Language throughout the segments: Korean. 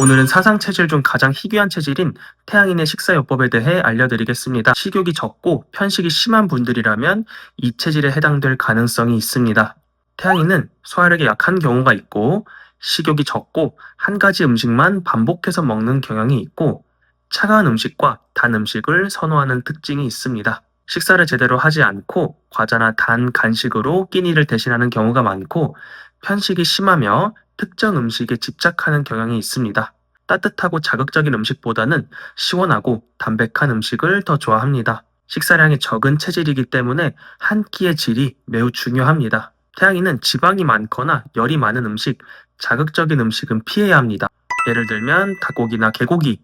오늘은 사상 체질 중 가장 희귀한 체질인 태양인의 식사요법에 대해 알려드리겠습니다. 식욕이 적고 편식이 심한 분들이라면 이 체질에 해당될 가능성이 있습니다. 태양인은 소화력이 약한 경우가 있고 식욕이 적고 한 가지 음식만 반복해서 먹는 경향이 있고 차가운 음식과 단 음식을 선호하는 특징이 있습니다. 식사를 제대로 하지 않고 과자나 단 간식으로 끼니를 대신하는 경우가 많고 편식이 심하며 특정 음식에 집착하는 경향이 있습니다. 따뜻하고 자극적인 음식보다는 시원하고 담백한 음식을 더 좋아합니다. 식사량이 적은 체질이기 때문에 한 끼의 질이 매우 중요합니다. 태양이는 지방이 많거나 열이 많은 음식, 자극적인 음식은 피해야 합니다. 예를 들면 닭고기나 개고기,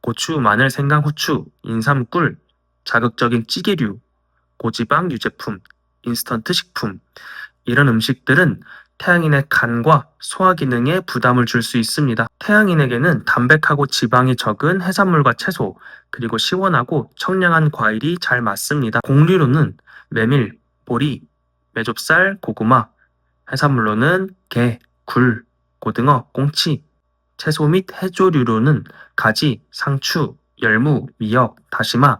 고추, 마늘, 생강, 후추, 인삼, 꿀, 자극적인 찌개류, 고지방 유제품, 인스턴트 식품 이런 음식들은 태양인의 간과 소화 기능에 부담을 줄 수 있습니다. 태양인에게는 담백하고 지방이 적은 해산물과 채소, 그리고 시원하고 청량한 과일이 잘 맞습니다. 곡류로는 메밀, 보리, 메좁쌀, 고구마, 해산물로는 게, 굴, 고등어, 꽁치, 채소 및 해조류로는 가지, 상추, 열무, 미역, 다시마,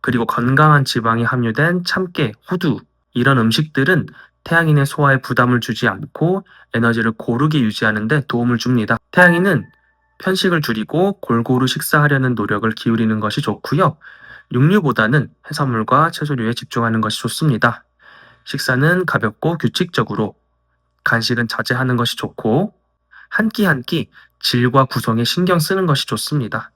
그리고 건강한 지방이 함유된 참깨, 호두 이런 음식들은 태양인의 소화에 부담을 주지 않고 에너지를 고르게 유지하는 데 도움을 줍니다. 태양인은 편식을 줄이고 골고루 식사하려는 노력을 기울이는 것이 좋고요. 육류보다는 해산물과 채소류에 집중하는 것이 좋습니다. 식사는 가볍고 규칙적으로, 간식은 자제하는 것이 좋고, 한 끼 한 끼 질과 구성에 신경 쓰는 것이 좋습니다.